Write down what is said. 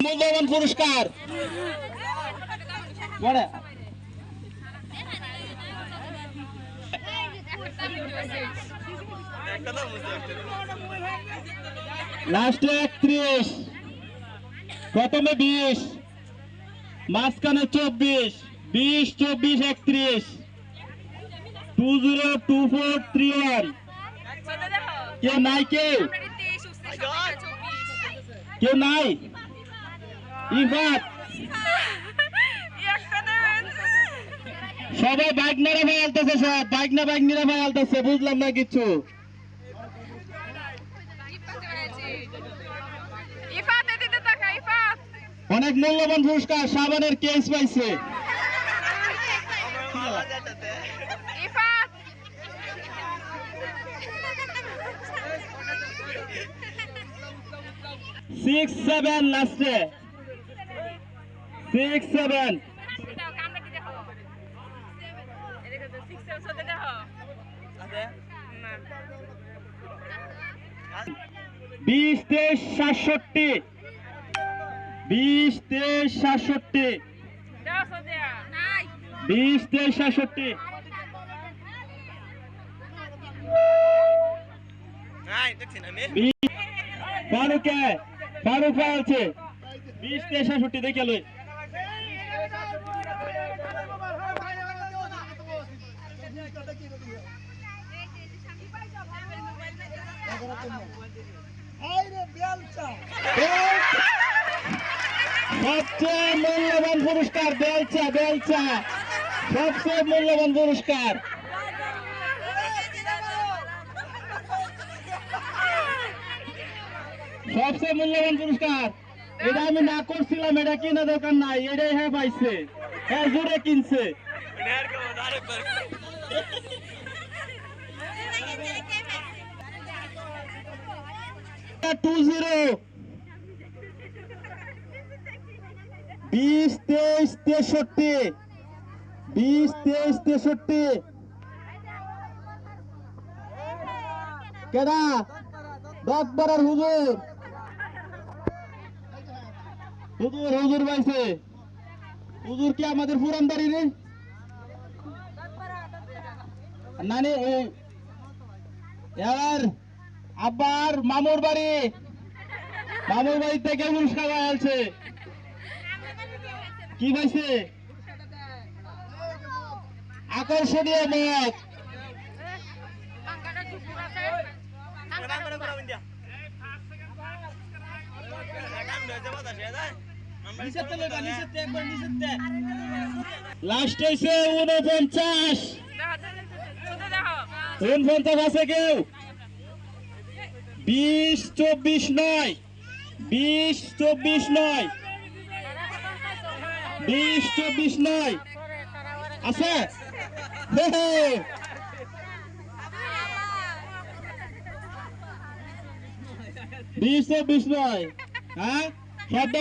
মূল্যবান পুরস্কার। লাস্টে একত্রিশ, প্রথমে বিশ, মাঝখানে চব্বিশ, বিশ, চব্বিশ, একত্রিশ। Two zero two four three one কেউ নাই কেউ? কেউ নাই? ইফাত সবাই বাইক নেড়ে ভাই আলতেছে সব বাইক না বাইক নেড়ে ভাই আলতেছে বুঝলাম না কিছু। অনেক মূল্যবান পুরস্কার, সাবানের কেস পাইছে। সিক্স সেভেন লাস্টে সিক্স সেভেন দাও কামড়ে কি দেখো এদিকে তো সিক্স সেভেন চোদ্দ দেখো না বিশ তেইশ সাতষট্টি বিশ তেইশ সাতষট্টি বিশ তেইশ সাতষট্টি ফারুকে ফারুক আছে বিশ তেইশ সাতষট্টি দেখে লই সবচেয়ে মূল্যবান পুরস্কার বেলচা বেলচা সবচেয়ে মূল্যবান পুরস্কার। সবচেয়ে মূল্যবান পুরস্কার। এটা আমি না করছিলাম, এটা কিনা দরকার নাই, এটাই হ্যাঁ পাইছে। হ্যাঁ জোরে কিনছে। টু জিরো বিশ তেইশ তেষট্টি বিশ তেইশ তেষট্টি কেডা দশবারের হুজুর হুজুর হুজুর পাইছে হুজুর কি আমাদের পুরান বাড়ি রে নানি এবার আব্বার মামুর বাড়ি। মামুর বাড়ি থেকে পুরস্কার আছে কি পাইছে? আকর্ষণীয় মত লাস্ট হয়েছে উনপঞ্চাশ উনপঞ্চাশ আছে কেউ? বিশ, চব্বিশ নয়। বিশ, চব্বিশ নয়। বিশ, চব্বিশ নয়। আছে। বিশ, চব্বিশ নয়। হ্যাঁ? শব্দ